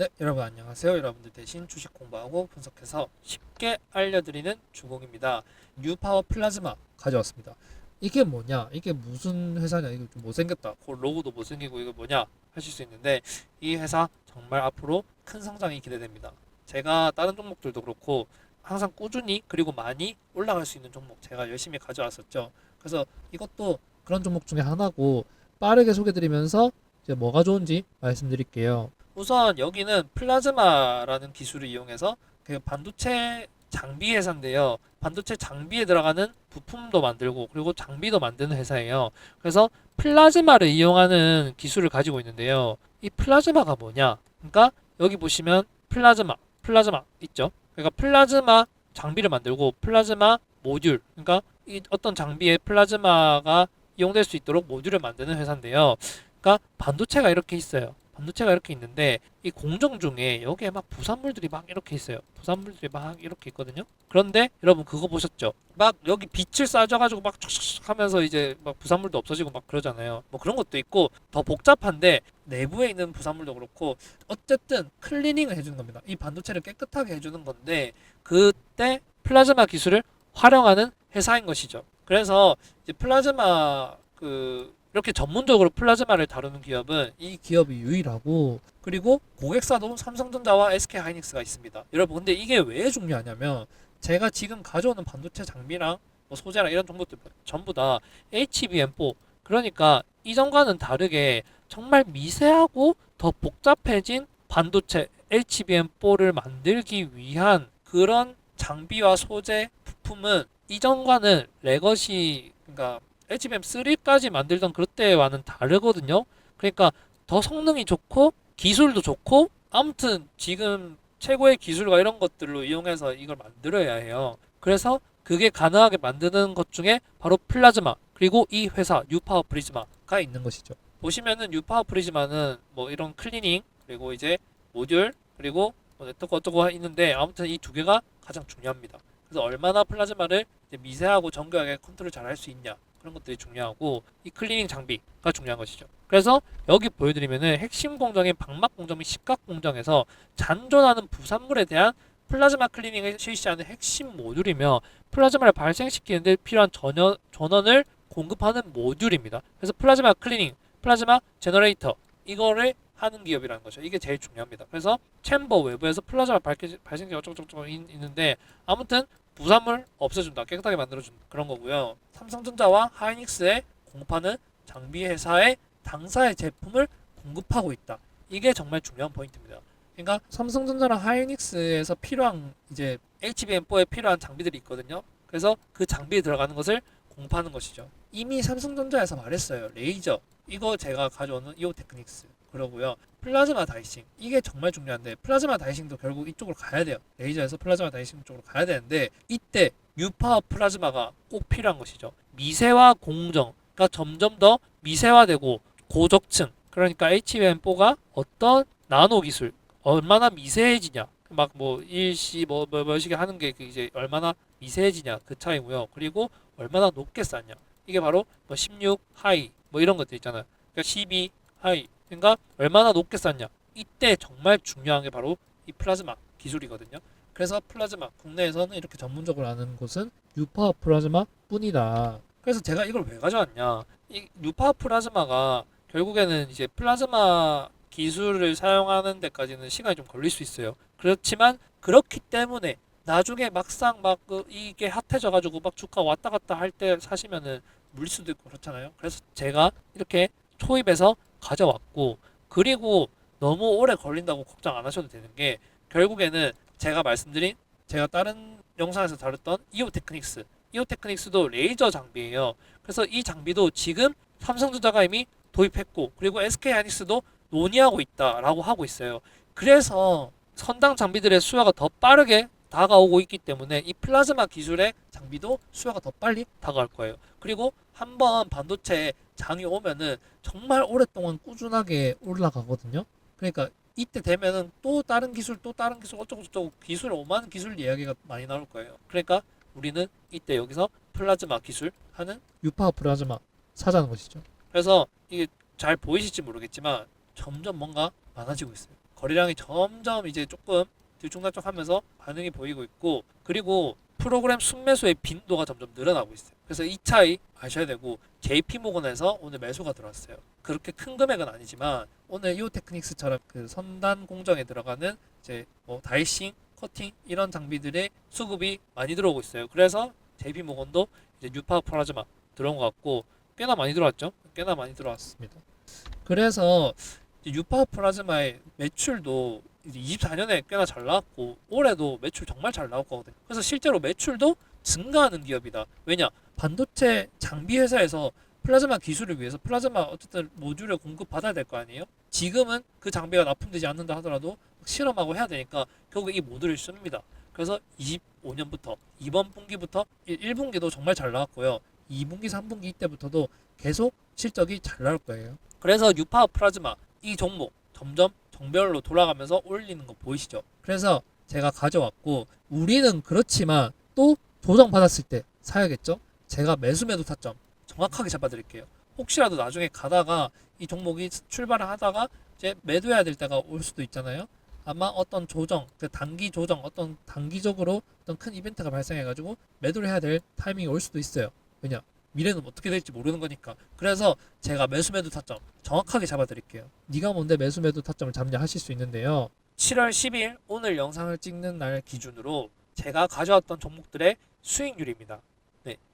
네, 여러분 안녕하세요. 여러분들 대신 주식 공부하고 분석해서 쉽게 알려드리는 주공입니다. 뉴파워 플라즈마 가져왔습니다. 이게 뭐냐? 이게 무슨 회사냐? 이거 좀 못생겼다. 그 로고도 못생기고 이거 뭐냐? 하실 수 있는데 이 회사 정말 앞으로 큰 성장이 기대됩니다. 제가 다른 종목들도 그렇고 항상 꾸준히 그리고 많이 올라갈 수 있는 종목 제가 열심히 가져왔었죠. 그래서 이것도 그런 종목 중에 하나고 빠르게 소개드리면서 이제 뭐가 좋은지 말씀드릴게요. 우선 여기는 플라즈마라는 기술을 이용해서 그 반도체 장비 회사인데요. 반도체 장비에 들어가는 부품도 만들고 그리고 장비도 만드는 회사예요. 그래서 플라즈마를 이용하는 기술을 가지고 있는데요. 이 플라즈마가 뭐냐? 그러니까 여기 보시면 플라즈마, 플라즈마 있죠? 그러니까 플라즈마 장비를 만들고 플라즈마 모듈, 그러니까 이 어떤 장비에 플라즈마가 이용될 수 있도록 모듈을 만드는 회사인데요. 그러니까 반도체가 이렇게 있어요. 반도체가 이렇게 있는데 이 공정 중에 여기에 막 부산물들이 막 이렇게 있어요. 부산물들이 막 이렇게 있거든요. 그런데 여러분 그거 보셨죠? 막 여기 빛을 쏴줘가지고 막 촉촉 하면서 이제 막 부산물도 없어지고 막 그러잖아요. 뭐 그런 것도 있고 더 복잡한데 내부에 있는 부산물도 그렇고 어쨌든 클리닝을 해주는 겁니다. 이 반도체를 깨끗하게 해주는 건데 그때 플라즈마 기술을 활용하는 회사인 것이죠. 그래서 이제 플라즈마 그 이렇게 전문적으로 플라즈마를 다루는 기업은 이 기업이 유일하고 그리고 고객사도 삼성전자와 SK 하이닉스가 있습니다. 여러분 근데 이게 왜 중요하냐면 제가 지금 가져오는 반도체 장비랑 뭐 소재랑 이런 정보들 전부 다 HBM4 그러니까 이전과는 다르게 정말 미세하고 더 복잡해진 반도체 HBM4를 만들기 위한 그런 장비와 소재 부품은 이전과는 레거시 그러니까 HBM3까지 만들던 그때와는 다르거든요. 그러니까 더 성능이 좋고 기술도 좋고 아무튼 지금 최고의 기술과 이런 것들로 이용해서 이걸 만들어야 해요. 그래서 그게 가능하게 만드는 것 중에 바로 플라즈마 그리고 이 회사 뉴파워 프리즈마가 있는 것이죠. 보시면은 뉴파워 프리즈마는 뭐 이런 클리닝 그리고 이제 모듈 그리고 뭐 네트워크 어쩌고 있는데 아무튼 이 두 개가 가장 중요합니다. 그래서 얼마나 플라즈마를 미세하고 정교하게 컨트롤 잘 할 수 있냐 그런 것들이 중요하고 이 클리닝 장비가 중요한 것이죠. 그래서 여기 보여드리면은 핵심 공정인 방막 공정 및 식각 공정에서 잔존하는 부산물에 대한 플라즈마 클리닝을 실시하는 핵심 모듈이며 플라즈마를 발생시키는데 필요한 전원, 전원을 공급하는 모듈입니다. 그래서 플라즈마 클리닝, 플라즈마 제너레이터 이거를 하는 기업이라는 거죠. 이게 제일 중요합니다. 그래서 챔버 외부에서 플라즈마 발생- 발생기 어쩌고저쩌고 있- 있는데 아무튼 부산물 없애준다, 깨끗하게 만들어준다 그런 거고요. 삼성전자와 하이닉스에 공급하는 장비 회사의 당사의 제품을 공급하고 있다. 이게 정말 중요한 포인트입니다. 그러니까 삼성전자랑 하이닉스에서 필요한 이제 HBM4에 필요한 장비들이 있거든요. 그래서 그 장비에 들어가는 것을 공급하는 것이죠. 이미 삼성전자에서 말했어요. 레이저 이거 제가 가져오는 이오 테크닉스 그러고요. 플라즈마 다이싱 이게 정말 중요한데 플라즈마 다이싱도 결국 이쪽으로 가야 돼요. 레이저에서 플라즈마 다이싱 쪽으로 가야 되는데 이때 뉴파워 플라즈마가 꼭 필요한 것이죠. 미세화 공정 그러니까 점점 더 미세화되고 고적층 그러니까 HBM4가 어떤 나노 기술 얼마나 미세해지냐 막 뭐 일시 뭐, 뭐 뭐시게 하는 게그 이제 얼마나 미세해지냐 그 차이고요. 그리고 얼마나 높게 쌓냐 이게 바로 뭐 16 하이 뭐 이런 것들 있잖아요. 그러니까 12 하이 그러니까 얼마나 높게 쌓냐 이때 정말 중요한 게 바로 이 플라즈마 기술이거든요. 그래서 플라즈마 국내에서는 이렇게 전문적으로 아는 곳은 뉴파 플라즈마 뿐이다. 그래서 제가 이걸 왜 가져왔냐? 이 뉴파 플라즈마가 결국에는 이제 플라즈마 기술을 사용하는 데까지는 시간이 좀 걸릴 수 있어요. 그렇지만 그렇기 때문에 나중에 막상 막그 이게 핫해져 가지고 막 주가 왔다 갔다 할 때 사시면은 물릴 수도 있고 그렇잖아요. 그래서 제가 이렇게 초입해서 가져왔고 그리고 너무 오래 걸린다고 걱정 안 하셔도 되는 게 결국에는 제가 말씀드린 제가 다른 영상에서 다뤘던 이오 테크닉스 이오 테크닉스도 레이저 장비예요. 그래서 이 장비도 지금 삼성전자가 이미 도입했고 그리고 SK 하이닉스도 논의하고 있다라고 하고 있어요. 그래서 선당 장비들의 수요가 더 빠르게 다가오고 있기 때문에 이 플라즈마 기술의 장비도 수요가 더 빨리 다가올 거예요. 그리고 한번 반도체 장이 오면은 정말 오랫동안 꾸준하게 올라가거든요. 그러니까 이때 되면은 또 다른 기술 또 다른 기술 어쩌고 저쩌고 기술 오만 기술 이야기가 많이 나올 거예요. 그러니까 우리는 이때 여기서 플라즈마 기술 하는 유파 플라즈마 사자는 것이죠. 그래서 이게 잘 보이실지 모르겠지만 점점 뭔가 많아지고 있어요. 거래량이 점점 이제 조금 들쭉날쭉하면서 반응이 보이고 있고 그리고 프로그램 순매수의 빈도가 점점 늘어나고 있어요. 그래서 이 차이 아셔야 되고 JP 모건에서 오늘 매수가 들어왔어요. 그렇게 큰 금액은 아니지만 오늘 이오 테크닉스처럼 그 선단 공정에 들어가는 이제 뭐 다이싱, 커팅 이런 장비들의 수급이 많이 들어오고 있어요. 그래서 JP 모건도 이제 뉴파 플라즈마 들어온 것 같고 꽤나 많이 들어왔죠. 꽤나 많이 들어왔습니다. 그래서 뉴파 플라즈마의 매출도 이제 24년에 꽤나 잘 나왔고 올해도 매출 정말 잘 나왔거든요. 그래서 실제로 매출도 증가하는 기업이다. 왜냐? 반도체 장비 회사에서 플라즈마 기술을 위해서 플라즈마 어쨌든 모듈을 공급받아야 될 거 아니에요? 지금은 그 장비가 납품되지 않는다 하더라도 실험하고 해야 되니까 결국 이 모듈을 씁니다. 그래서 25년부터 이번 분기부터 1분기도 정말 잘 나왔고요. 2분기, 3분기 이때부터도 계속 실적이 잘 나올 거예요. 그래서 뉴파워 플라즈마 이 종목 점점 정별로 돌아가면서 올리는 거 보이시죠? 그래서 제가 가져왔고 우리는 그렇지만 또 조정 받았을 때 사야겠죠? 제가 매수 매도 타점 정확하게 잡아드릴게요. 혹시라도 나중에 가다가 이 종목이 출발을 하다가 이제 매도해야 될 때가 올 수도 있잖아요. 아마 어떤 조정, 그 단기 조정, 어떤 단기적으로 어떤 큰 이벤트가 발생해가지고 매도를 해야 될 타이밍이 올 수도 있어요. 왜냐? 미래는 어떻게 될지 모르는 거니까. 그래서 제가 매수 매도 타점 정확하게 잡아드릴게요. 네가 뭔데 매수 매도 타점을 잡냐 하실 수 있는데요. 7월 10일 오늘 영상을 찍는 날 기준으로 제가 가져왔던 종목들의 수익률입니다.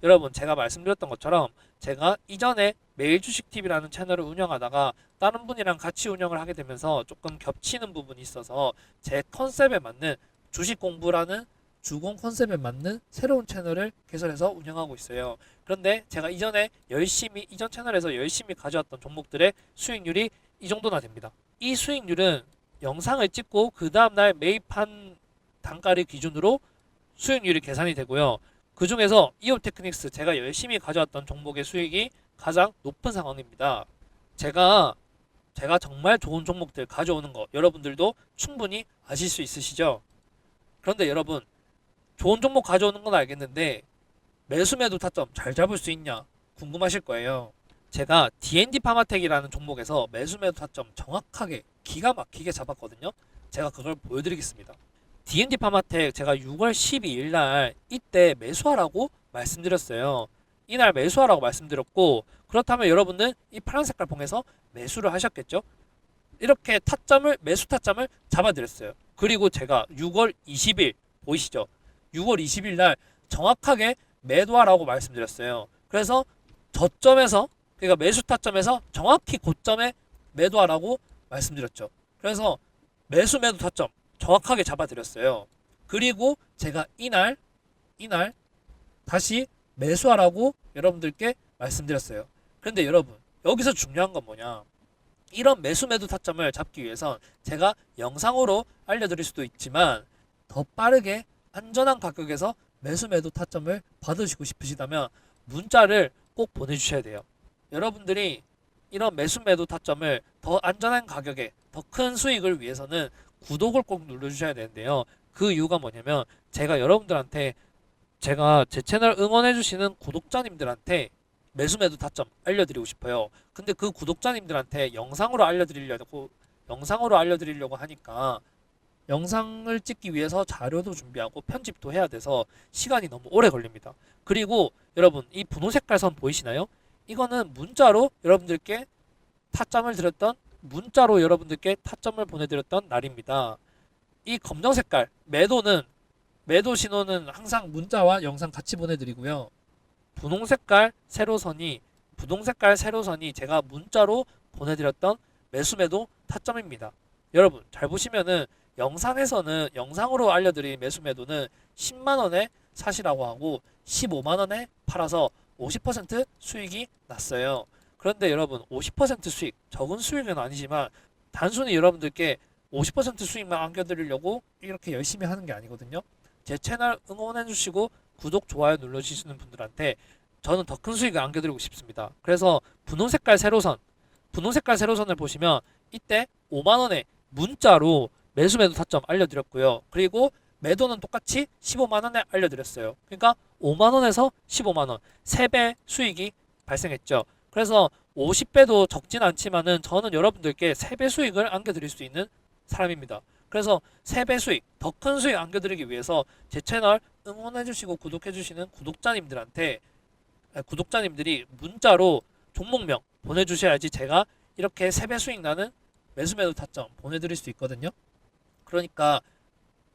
네, 여러분 제가 말씀드렸던 것처럼 제가 이전에 매일 주식 TV라는 채널을 운영하다가 다른 분이랑 같이 운영을 하게 되면서 조금 겹치는 부분이 있어서 제 컨셉에 맞는 주식 공부라는 주공 컨셉에 맞는 새로운 채널을 개설해서 운영하고 있어요. 그런데 제가 이전에 열심히 이전 채널에서 열심히 가져왔던 종목들의 수익률이 이 정도나 됩니다. 이 수익률은 영상을 찍고 그 다음날 매입한 단가를 기준으로 수익률이 계산이 되고요. 그 중에서 이오테크닉스 제가 열심히 가져왔던 종목의 수익이 가장 높은 상황입니다. 제가 제가 정말 좋은 종목들 가져오는 거 여러분들도 충분히 아실 수 있으시죠? 그런데 여러분 좋은 종목 가져오는 건 알겠는데 매수 매도 타점 잘 잡을 수 있냐 궁금하실 거예요. 제가 D&D 파마텍이라는 종목에서 매수 매도 타점 정확하게 기가 막히게 잡았거든요. 제가 그걸 보여드리겠습니다. D&D 파마텍 제가 6월 12일 날 이때 매수하라고 말씀드렸어요. 이날 매수하라고 말씀드렸고 그렇다면 여러분은 이 파란 색깔 봉에서 매수를 하셨겠죠? 이렇게 타점을 매수 타점을 잡아드렸어요. 그리고 제가 6월 20일 보이시죠? 6월 20일 날 정확하게 매도하라고 말씀드렸어요. 그래서 저점에서 그러니까 매수 타점에서 정확히 고점에 매도하라고 말씀드렸죠. 그래서 매수 매도 타점 정확하게 잡아드렸어요. 그리고 제가 이날 이날 다시 매수하라고 여러분들께 말씀드렸어요. 그런데 여러분 여기서 중요한 건 뭐냐? 이런 매수 매도 타점을 잡기 위해선 제가 영상으로 알려드릴 수도 있지만 더 빠르게 안전한 가격에서 매수 매도 타점을 받으시고 싶으시다면 문자를 꼭 보내주셔야 돼요. 여러분들이 이런 매수 매도 타점을 더 안전한 가격에 더 큰 수익을 위해서는 구독을 꼭 눌러주셔야 되는데요. 그 이유가 뭐냐면 제가 여러분들한테 제가 제 채널 응원해주시는 구독자님들한테 매수 매도 타점 알려드리고 싶어요. 근데 그 구독자님들한테 영상으로 알려드리려고 영상으로 알려드리려고 하니까 영상을 찍기 위해서 자료도 준비하고 편집도 해야 돼서 시간이 너무 오래 걸립니다. 그리고 여러분 이 분홍 색깔 선 보이시나요? 이거는 문자로 여러분들께 타점을 드렸던 문자로 여러분들께 타점을 보내드렸던 날입니다. 이 검정 색깔 매도는 매도 신호는 항상 문자와 영상 같이 보내드리고요. 분홍 색깔 세로선이 분홍 색깔 세로선이 제가 문자로 보내드렸던 매수 매도 타점입니다. 여러분 잘 보시면은 영상에서는 영상으로 알려드린 매수 매도는 10만 원에 사시라고 하고 15만 원에 팔아서 50% 수익이 났어요. 그런데 여러분 50% 수익 적은 수익은 아니지만 단순히 여러분들께 50% 수익만 안겨드리려고 이렇게 열심히 하는 게 아니거든요. 제 채널 응원해주시고 구독 좋아요 눌러주시는 분들한테 저는 더 큰 수익을 안겨드리고 싶습니다. 그래서 분홍 색깔 세로선 분홍 색깔 세로선을 보시면 이때 5만 원에 문자로 매수 매도 타점 알려드렸고요. 그리고 매도는 똑같이 15만 원에 알려드렸어요. 그러니까 5만 원에서 15만 원 3배 수익이 발생했죠. 그래서 50배도 적진 않지만은 저는 여러분들께 3배 수익을 안겨드릴 수 있는 사람입니다. 그래서 3배 수익, 더 큰 수익 안겨드리기 위해서 제 채널 응원해주시고 구독해주시는 구독자님들한테 아, 구독자님들이 문자로 종목명 보내주셔야지 제가 이렇게 3배 수익 나는 매수 매도 타점 보내드릴 수 있거든요. 그러니까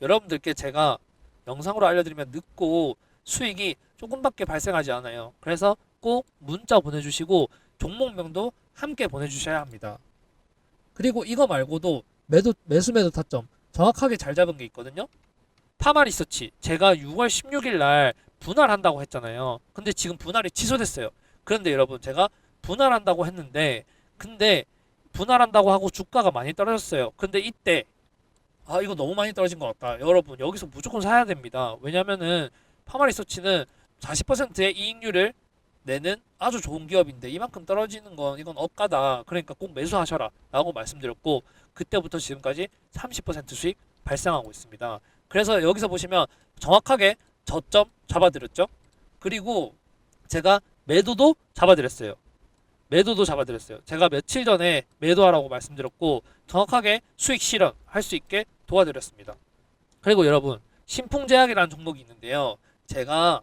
여러분들께 제가 영상으로 알려드리면 늦고 수익이 조금밖에 발생하지 않아요. 그래서 꼭 문자 보내주시고 종목명도 함께 보내주셔야 합니다. 그리고 이거 말고도 매도 매수 매도 타점 정확하게 잘 잡은 게 있거든요. 파마 리서치 제가 6월 16일 날 분할한다고 했잖아요. 근데 지금 분할이 취소됐어요. 그런데 여러분 제가 분할한다고 했는데 근데 분할한다고 하고 주가가 많이 떨어졌어요. 근데 이때 아 이거 너무 많이 떨어진 것 같다. 여러분 여기서 무조건 사야 됩니다. 왜냐면은 파마 리서치는 40%의 이익률을 내는 아주 좋은 기업인데 이만큼 떨어지는 건 이건 억가다. 그러니까 꼭 매수하셔라 라고 말씀드렸고 그때부터 지금까지 30% 수익 발생하고 있습니다. 그래서 여기서 보시면 정확하게 저점 잡아드렸죠. 그리고 제가 매도도 잡아드렸어요. 매도도 잡아드렸어요. 제가 며칠 전에 매도하라고 말씀드렸고 정확하게 수익 실현할 수 있게 도와드렸습니다. 그리고 여러분 신풍제약이라는 종목이 있는데요. 제가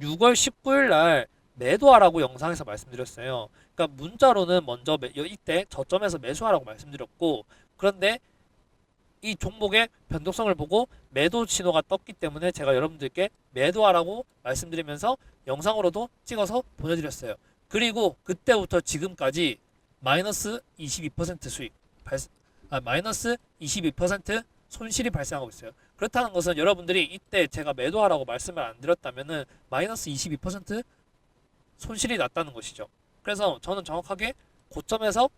6월 19일 날 매도하라고 영상에서 말씀드렸어요. 그러니까 문자로는 먼저 매, 이때 저점에서 매수하라고 말씀드렸고 그런데 이 종목의 변동성을 보고 매도 신호가 떴기 때문에 제가 여러분들께 매도하라고 말씀드리면서 영상으로도 찍어서 보내드렸어요. 그리고 그때부터 지금까지 마이너스 22% 수익 발, 아, 마이너스 22% 손실이 발생하고 있어요. 그렇다는 것은 여러분들이 이때 제가 매도하라고 말씀을 안 드렸다면은 마이너스 22% 손실이 났다는 것이죠. 그래서 저는 정확하게 고점에서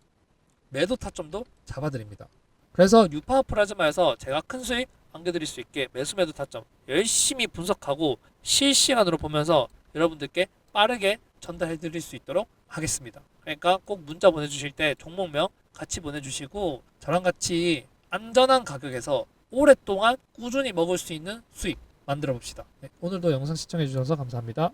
매도 타점도 잡아드립니다. 그래서 뉴파워 플라즈마에서 제가 큰 수익 안겨드릴 수 있게 매수 매도 타점 열심히 분석하고 실시간으로 보면서 여러분들께 빠르게 전달해 드릴 수 있도록 하겠습니다. 그러니까 꼭 문자 보내주실 때 종목명 같이 보내주시고 저랑 같이 안전한 가격에서 오랫동안 꾸준히 먹을 수 있는 수익 만들어 봅시다. 네, 오늘도 영상 시청해 주셔서 감사합니다.